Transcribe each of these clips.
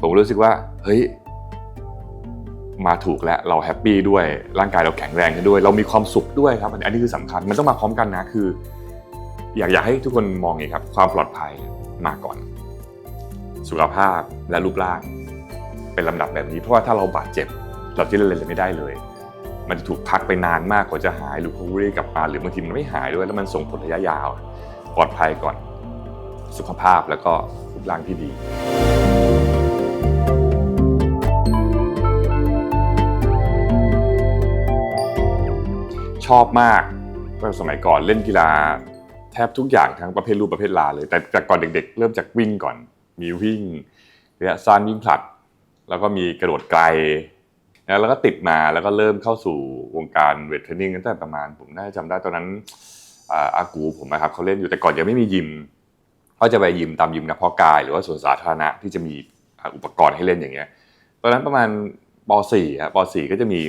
ผมรู้สึกว่าเฮ้ยมาถูกแล้วเราแฮปปี้ด้วยร่างกายเราแข็งแรงขึ้นด้วย เรามีความสุขด้วยครับอันนี้คือสำคัญมันต้องมาพร้อมกันนะคือ อยากอยากให้ทุกคนมองอย่างนี้ครับ ความปลอดภัยมาก่อน สุขภาพและรูปร่าง เป็นลำดับแบบนี้ เพราะว่าถ้าเราบาดเจ็บ เราจะเล่นอะไรไม่ได้เลย มันจะถูกพักไปนานมากกว่าจะหายหรือ recovery กลับมาหรือบางทีมันไม่หายด้วยแล้วมันส่งผลระยะยาว ปลอดภัยก่อน สุขภาพแล้วก็รูปร่างที่ดี ชอบมากก็สมัยก่อนเล่นกีฬา แทบทุกอย่างทั้งประเภทรูปประเภทลาเลย แต่แต่ก่อนเด็ก ๆ เริ่มจากวิ่งก่อน มีวิ่งระยะสั้นวิ่งผลัด แล้วก็มีกระโดดไกลนะแล้วก็ติดมาแล้วก็เริ่มเข้าสู่วงการเวทเทรนนิ่งตั้งแต่ประมาณ ผมน่าจะจำได้ตอนนั้นอากูผมนะครับเขาเล่นอยู่แต่ก่อนยังไม่มียิมเขาจะไปยิมตามยิมนักพาะกาย หรือว่าสวนสาธารณะที่จะมีอุปกรณ์ให้เล่นอย่างเงี้ยตอนนั้นประมาณป .4 ครับป .4 ก็จะมี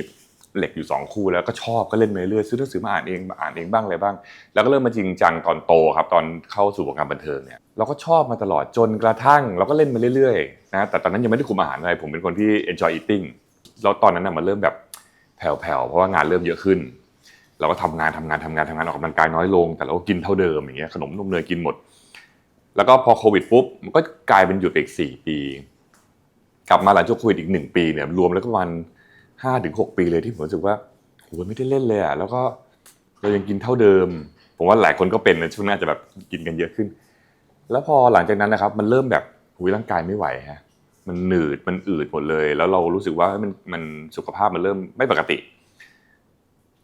เหล็กอยู่ 2 คู่แล้วก็ชอบก็เล่นเรื่อยซื้อหนังสือมาอ่านเองมาอ่านเองบ้างอะไรบ้าง แล้วก็เริ่มมาจริงจังตอนโตครับตอนเข้าสู่วงการบันเทิงเนี่ยเราก็ชอบมาตลอดจนกระทั่ง เราก็เล่นมาเรื่อยๆนะแต่ตอนนั้นยังไม่ได้คุมอาหารอะไรผมเป็นคนที่ enjoy eating แล้วตอนนั้นนะมันเริ่มแบบแผ่วๆเพราะว่างานเริ่มเยอะขึ้น เราก็ทำงานทำงานทำงานทำงานออกกำลังกายน้อยลง แต่เราก็กินเท่าเดิมอย่างเงี้ยขนมนมเนยกินหมด แล้วก็พอโควิดปุ๊บมันก็กลายเป็นหยุดอีกสี่ปี กลับมาหลังจากโควิดอีกหนึ่งปีเนี่ยรวมแล้วก็ประมาณ ห้าถึงหกปีเลยที่ผมรู้สึกว่าโหไม่ได้เล่นเลยอะแล้วก็เรายังกินเท่าเดิม ผมว่าหลายคนก็เป็นนะช่วงหน้าจะแบบกินกันเยอะขึ้น แล้วพอหลังจากนั้นนะครับ มันเริ่มแบบหุยร่างกายไม่ไหวฮะมันหนืดมันอืดหมดเลย แล้วเรารู้สึกว่ามันมันสุขภาพมันเริ่มไม่ปกติ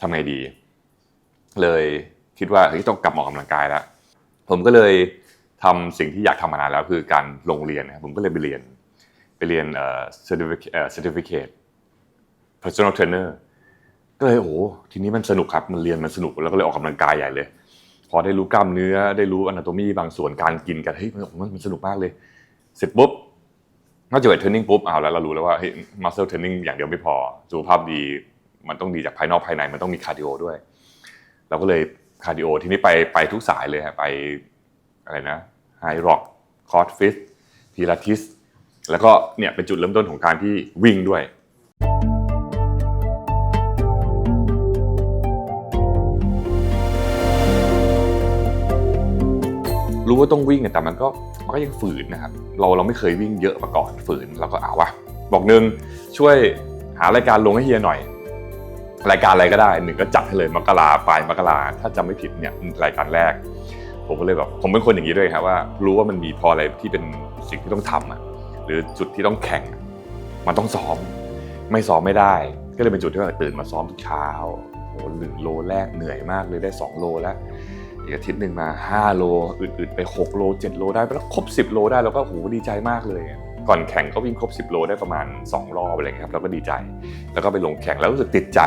ทำไงดี เลยคิดว่าเฮ้ยต้องกลับมาออกกำลังกายแล้วผมก็เลยทำสิ่งที่อยากทำมานานแล้วคือการลงเรียนนะครับผมก็เลยไปเรียน ไปเรียนเอ่อ certificate เอ่อ certificate personal trainer ก็เลยโอ้ทีนี้มันสนุกครับมันเรียนมันสนุกแล้วก็เลยออกกำลังกายใหญ่เลย พอได้รู้กล้ามเนื้อได้รู้ anatomy บางส่วนการกินกันเฮ้ยมันมันมันสนุกมากเลย เสร็จปุ๊บนอกจากเวทเทรนนิ่งปุ๊บเอาแล้วเรารู้แล้วว่าเฮ้ย muscle training อย่างเดียวไม่พอสุขภาพดีมันต้องดีจากภายนอกภายในมันต้องมีคาร์ดิโอด้วย เราก็เลยคาร์ดิโอทีนี้ไปไปทุกสายเลยฮะไปอะไรนะไฮร็อกคอร์ดฟิตพิลาทิสแล้วก็เนี่ยเป็นจุดเริ่มต้นของการที่วิ่งด้วย รู้ว่าต้องวิ่งแต่มันก็มันก็ยังฝืนนะครับ เราเราไม่เคยวิ่งเยอะมาก่อนฝืนเราก็เอาวะบอกหนึ่งช่วยหารายการลงให้เฮียหน่อย รายการอะไรก็ได้หนึ่งก็จัดให้เลยมกราปลายมกราถ้าจำไม่ผิดเนี่ยรายการแรก ผมก็เลยแบบผมเป็นคนอย่างนี้ด้วยครับว่า รู้ว่ามันมีพออะไรที่เป็นสิ่งที่ต้องทำอะหรือจุดที่ต้องแข่ง มันต้องซ้อม ไม่ซ้อมไม่ได้ ก็เลยเป็นจุดที่ตื่นมาซ้อมทุกเช้าโอ้หนึ่งโลแรกเหนื่อยมากเลยได้ 2 โลแล้ว อีกอาทิตย์หนึ่งมา 5 โลอึดๆไป 6 โล 7 โลได้ไปแล้วครบ 10 โลได้แล้วก็โหดีใจมากเลย ก่อนแข่งก็วิ่งครบ 10 โลได้ประมาณ 2 รอบอะไรเงี้ยครับแล้วก็ดีใจ แล้วก็ไปลงแข่งแล้วรู้สึกติดใจ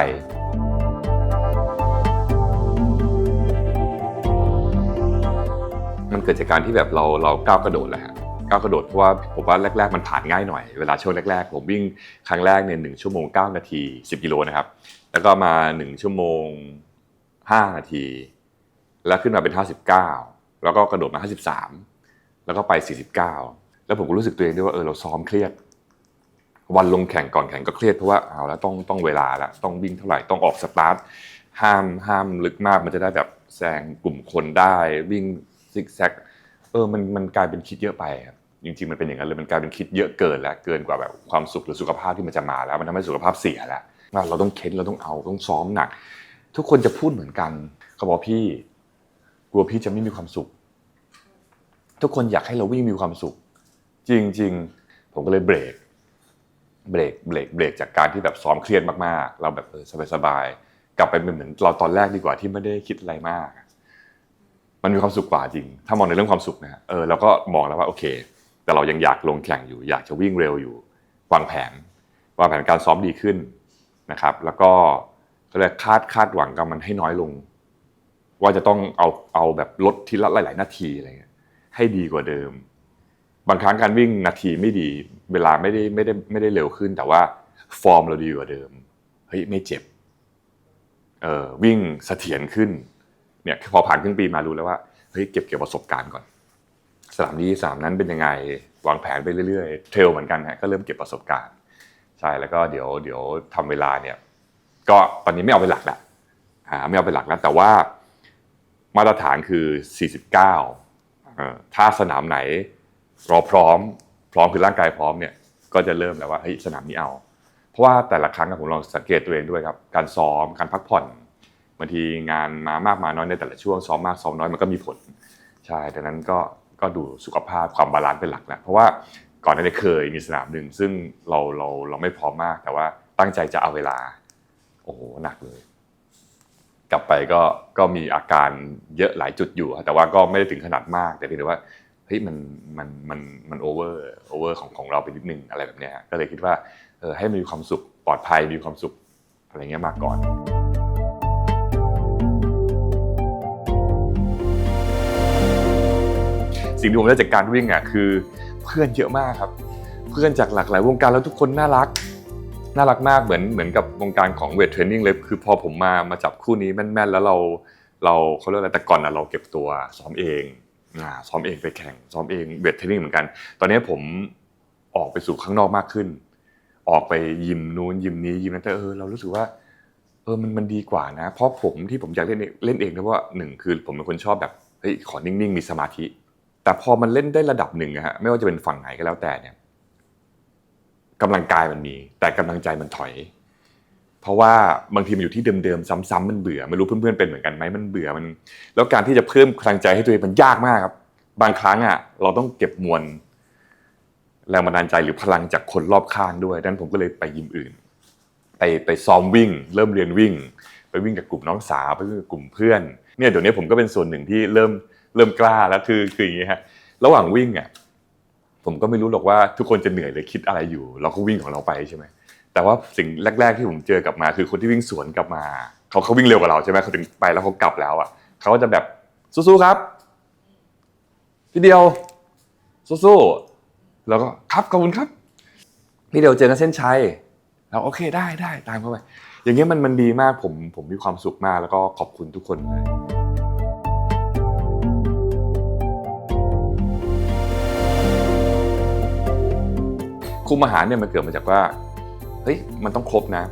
มันเกิดจากการที่แบบเราเราก้าวกระโดดแหละก้าวกระโดดเพราะว่าผมว่าแรก ๆ มันผ่านง่ายหน่อยเวลาช่วงแรก ๆ ผมวิ่งครั้งแรกเนี่ยหนึ่งชั่วโมง 9 นาที 10 กิโลนะครับ แล้วก็มา 1 ชั่วโมง 5 นาที แล้วขึ้นมาเป็น 59 แล้วก็กระโดดมา 53 แล้วก็ไป 49 แล้วผมก็รู้สึกตัวเองด้วยว่าเออเราซ้อมเครียด วันลงแข่งก่อนแข่งก็เครียดเพราะว่าเอาแล้วต้องต้องเวลาแล้วต้องวิ่งเท่าไหร่ต้องออกสตาร์ทห้ามห้ามลึกมากมันจะได้แบบแซงกลุ่มคนได้วิ่งซิกแซกเออมันมันกลายเป็นคิดเยอะไปครับจริงๆมันเป็นอย่างนั้นเลยมันกลายเป็นคิดเยอะเกินแล้วเกินกว่าแบบความสุขหรือสุขภาพที่มันจะมาแล้ว มันทำให้สุขภาพเสียแล้วเราต้องเค้นเราต้องเอาต้องซ้อมหนัก ทุกคนจะพูดเหมือนกันเขาบอกพี่ กลัวพี่จะไม่มีความสุข ทุกคนอยากให้เราวิ่งมีความสุข จริง ๆ ผมก็เลยเบรก เบรกเบรกเบรกจากการที่แบบซ้อมเครียดมากๆ เราแบบเออสบายๆกลับไปเป็นเหมือนเราตอนแรกดีกว่าที่ไม่ได้คิดอะไรมาก มันมีความสุขกว่าจริง ถ้ามองในเรื่องความสุขนะ เออเราก็มองแล้วว่าโอเค แต่เรายังอยากลงแข่งอยู่ อยากจะวิ่งเร็วอยู่ วางแผน วางแผนการซ้อมดีขึ้นนะครับ แล้วก็ก็เลยคาดคาดหวังกับมันให้น้อยลง ว่าจะต้องเอาเอาแบบลดทีละหลาย ๆ นาทีอะไรเงี้ยให้ดีกว่าเดิม บางครั้งการวิ่งนาทีไม่ดี เวลาไม่ได้ไม่ได้ไม่ได้เร็วขึ้น แต่ว่าฟอร์มเราดีกว่าเดิมเฮ้ยไม่เจ็บเออวิ่งเสถียรขึ้นเนี่ยพอผ่านครึ่งปีมารู้แล้วว่าเฮ้ยเก็บเกี่ยวประสบการณ์ก่อน สนามนี้สนามนั้นเป็นยังไงวางแผนไปเรื่อยๆเทรลเหมือนกันฮะก็เริ่มเก็บประสบการณ์ใช่แล้วก็เดี๋ยวเดี๋ยวทำเวลาเนี่ย ก็ตอนนี้ไม่เอาเป็นหลักละอ่าไม่เอาเป็นหลักแล้วแต่ว่า มาตรฐานคือ 49เอ่อถ้าสนามไหนรอพร้อม พร้อมคือร่างกายพร้อมเนี่ยก็จะเริ่มแล้วว่าเฮ้ยสนามนี้เอา เพราะว่าแต่ละครั้งอะผมลองสังเกตตัวเองด้วยครับ การซ้อมการพักผ่อนบางทีงานมามากมาน้อยในแต่ละช่วงซ้อมมากซ้อมน้อยมันก็มีผลใช่ดังนั้นก็ก็ดูสุขภาพความบาลานซ์เป็นหลักแหละเพราะว่าก่อนหน้านี้เคยมีสนามหนึ่งซึ่งเราเราเราไม่พร้อมมาก แต่ว่าตั้งใจจะเอาเวลา โอ้โหหนักเลย กลับไปก็ก็มีอาการเยอะหลายจุดอยู่ แต่ว่าก็ไม่ได้ถึงขนาดมาก แต่เพียงแต่ว่าเฮ้ยมันมันมันมันโอเวอร์โอเวอร์ของของเราไปนิดนึงอะไรแบบเนี้ยก็เลยคิดว่าเออให้มีความสุขปลอดภัยมีความสุขอะไรเงี้ยมาก่อนสิ่งที่ผมได้จากการวิ่งอะคือ เพื่อนเยอะมากครับ เพื่อนจากหลากหลายวงการแล้วทุกคนน่ารัก น่ารักมากเหมือนเหมือนกับวงการของเวทเทรนนิ่งเลยคือพอผมมามาจับคู่นี้แม่นๆ แล้วเราเราเขาเรียกอะไรแต่ก่อนอะเราเก็บตัวซ้อมเองซ้อมเองไปแข่งซ้อมเองเวทเทรนนิ่งเหมือนกัน ตอนนี้ผมออกไปสู่ข้างนอกมากขึ้น ออกไปยิมนู้นยิมนี้ยิมนั้นแต่เออเรารู้สึกว่าเออมันมันดีกว่านะ เพราะผมที่ผมอยากเล่นเองเล่นเองเพราะว่าหนึ่งคือผมเป็นคนชอบแบบเฮ้ยขอนิ่งๆ มีสมาธิ แต่พอมันเล่นได้ระดับหนึ่งอะฮะไม่ว่าจะเป็นฝั่งไหนก็แล้วแต่เนี่ย กำลังกายมันมี แต่กำลังใจมันถอย เพราะว่าบางทีมันอยู่ที่เดิมๆซ้ำๆมันเบื่อไม่รู้เพื่อนๆเป็นเหมือนกันไหมมันเบื่อมัน แล้วการที่จะเพิ่มพลังใจให้ตัวเองมันยากมากครับ บางครั้งอะเราต้องเก็บมวลแรงบันดาลใจหรือพลังจากคนรอบข้างด้วยดังนั้นผมก็เลยไปยิมอื่น ไปไปซ้อมวิ่ง เริ่มเรียนวิ่ง ไปวิ่งกับกลุ่มน้องสาวไปวิ่งกับกลุ่มเพื่อนเนี่ยเดี๋ยวนี้ผมก็เป็นส่วนหนึ่งที่เริ่มเริ่มกล้าแล้วคือคืออย่างนี้ฮะระหว่างวิ่งอะ ผมก็ไม่รู้หรอกว่าทุกคนจะเหนื่อยหรือคิดอะไรอยู่ เราก็วิ่งของเราไปใช่ไหมแต่ว่าสิ่งแรก ๆที่ผมเจอกลับมาคือคนที่วิ่งสวนกลับมาเขาเขาวิ่งเร็วกว่าเราใช่ไหมเขาถึงไปแล้วเขากลับแล้วอะเขาก็จะแบบสู้ๆครับพี่เดียวสู้ๆแล้วก็ครับขอบคุณครับพี่เดียวเจอกันเส้นชัยแล้วโอเคได้ได้ตามเข้าไป อย่างเงี้ยมันมันดีมากผมผมมีความสุขมากแล้วก็ขอบคุณทุกคนเลย คุมอาหารเนี่ยมันเกิดมาจากว่าเฮ้ยมันต้องครบนะ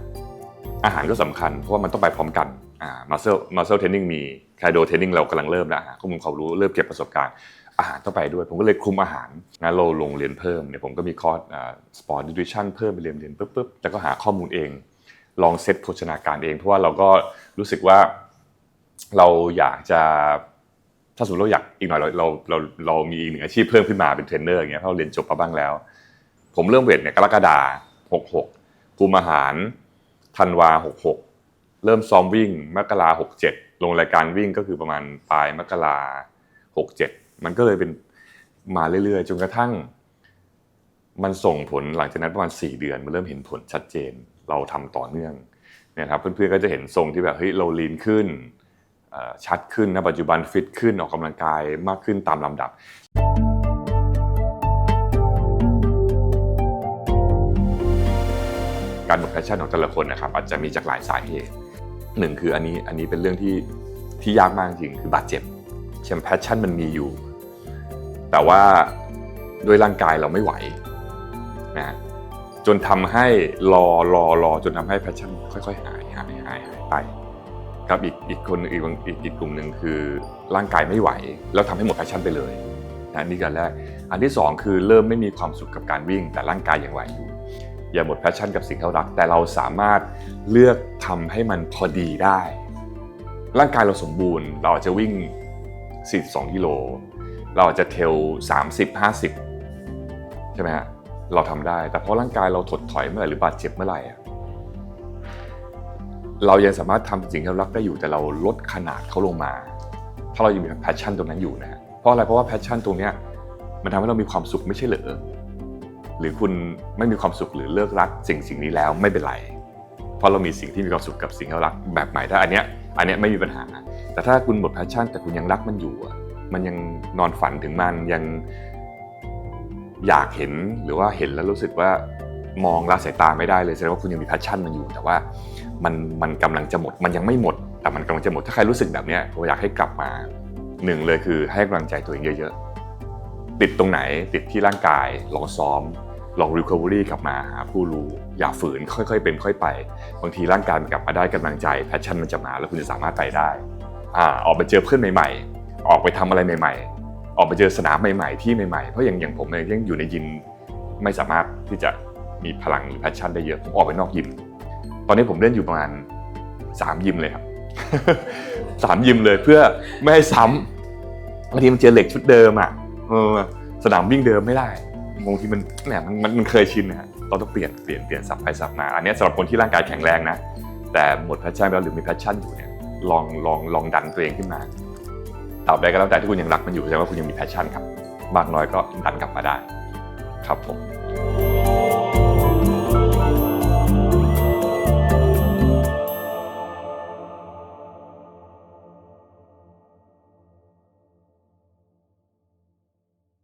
อาหารก็สำคัญเพราะว่ามันต้องไปพร้อมกันอ่า muscle muscle training มี cardio training เรากำลังเริ่มแล้วข้อมูลความรู้เริ่มเก็บประสบการณ์อาหารต้องไปด้วย ผมก็เลยคุมอาหารงั้นเราลงเรียนเพิ่มเนี่ยผมก็มีคอร์สอ่า sport nutrition เพิ่มไปเรียนเรียนปุ๊บปุ๊บแล้วก็หาข้อมูลเอง ลองเซตโภชนาการเอง เพราะว่าเราก็รู้สึกว่าเราอยากจะถ้าสมมติเราอยากอีกหน่อยเราเราเราเรามีอีกหนึ่งอาชีพเพิ่มขึ้นมาเป็นเทรนเนอร์อย่างเงี้ยเพราะเราเรียนจบมาบ้างแล้ว ผมเริ่มเวทเนี่ยกรกฎาหกหกคุมอาหารธันวาหกหกเริ่มซ้อมวิ่งมกราหกเจ็ดลงรายการวิ่งก็คือประมาณปลายมกราหกเจ็ดมันก็เลยเป็นมาเรื่อยๆ จนกระทั่ง มันส่งผลหลังจากนั้นประมาณสี่เดือน มันเริ่มเห็นผลชัดเจน เราทำต่อเนื่องเนี่ยครับเพื่อนๆก็จะเห็นทรงที่แบบเฮ้ยเราลีนขึ้นชัดขึ้นนะปัจจุบันฟิตขึ้นออกกำลังกายมากขึ้นตามลำดับ การหมดแพชชั่นของแต่ละคนนะครับอาจจะมีจากหลายสาเหตุหนึ่งคืออันนี้อันนี้เป็นเรื่องที่ที่ยากมากจริงคือบาดเจ็บเช่นแพชชั่นมันมีอยู่ แต่ว่าด้วยร่างกายเราไม่ไหวนะจนทำให้รอรอรอจนทำให้แพชชั่นค่อย ๆ หายหายหายหายไปกับอีกอีกคนอีกอีกอีกกลุ่มหนึ่งคือร่างกายไม่ไหว แล้วทำให้หมดแพชชั่นไปเลยนะนี่กันแรก อันที่สองคือเริ่มไม่มีความสุขกับการวิ่ง แต่ร่างกายยังไหวอยู่ อย่าหมดแพชชั่นกับสิ่งที่เรารักแต่เราสามารถเลือกทำให้มันพอดีได้ ร่างกายเราสมบูรณ์ เราอาจจะวิ่ง 42กิโลเราอาจจะเทล30 50 ใช่ไหมฮะเราทำได้ แต่เพราะร่างกายเราถดถอยเมื่อไหร่หรือบาดเจ็บเมื่อไหร่อะเรายังสามารถทำสิ่งที่เรารักได้อยู่แต่เราลดขนาดเขาลงมา ถ้าเรายังมีแพชชั่นตรงนั้นอยู่นะฮะเพราะอะไรเพราะว่าแพชชั่นตรงเนี้ยมันทำให้เรามีความสุขไม่ใช่เหรอ หรือคุณไม่มีความสุขหรือเลิกรักสิ่งสิ่งนี้แล้วไม่เป็นไร เพราะเรามีสิ่งที่มีความสุขกับสิ่งที่เรารักแบบใหม่ถ้าอันเนี้ยอันเนี้ยไม่มีปัญหา แต่ถ้าคุณหมดแพชชั่น แต่คุณยังรักมันอยู่อะมันยังนอนฝันถึงมันยังอยากเห็นหรือว่าเห็นแล้วรู้สึกว่ามองละสายตาไม่ได้เลยแสดงว่าคุณยังมีแพชชั่นมันอยู่ แต่ว่ามันมันกำลังจะหมดมันยังไม่หมด แต่มันกำลังจะหมดถ้าใครรู้สึกแบบเนี้ยผมอยากให้กลับมาหนึ่งเลยคือให้กำลังใจตัวเองเยอะๆติดตรงไหนติดที่ร่างกายลองซ้อม ลอง recovery กลับมาหาผู้รู้อย่าฝืนค่อยๆ เป็นค่อยไป บางทีร่างกายมันกลับมาได้กำลังใจแพชชั่นมันจะมาแล้วคุณจะสามารถไปได้อ่าออกไปเจอเพื่อนใหม่ๆ ออกไปทำอะไรใหม่ ๆ ออกไปเจอสนามใหม่ๆ ที่ใหม่ๆ เพราะอย่างอย่างผมเองยังอยู่ในยิมไม่สามารถที่จะมีพลังหรือแพชชั่นได้เยอะผมออกไปนอกยิม ตอนนี้ผมเล่นอยู่ประมาณสามยิมเลยครับสามยิมเลยเพื่อไม่ให้ซ้ำบางทีมันเจอเหล็กชุดเดิมอะเออสนามวิ่งเดิมไม่ได้ บางทีมันแหมมันมันมันเคยชินนะฮะเราต้องเปลี่ยนเปลี่ยนเปลี่ยนสับไปสับมา อันนี้สำหรับคนที่ร่างกายแข็งแรงนะ แต่หมดแพชชั่นไปแล้วหรือมีแพชชั่นอยู่เนี่ยลองลองลองดันตัวเองขึ้นมาตราบใดก็แล้วแต่ที่คุณยังรักมันอยู่แสดงว่าคุณยังมีแพชชั่นครับมากน้อยก็ดันกลับมาได้ครับผม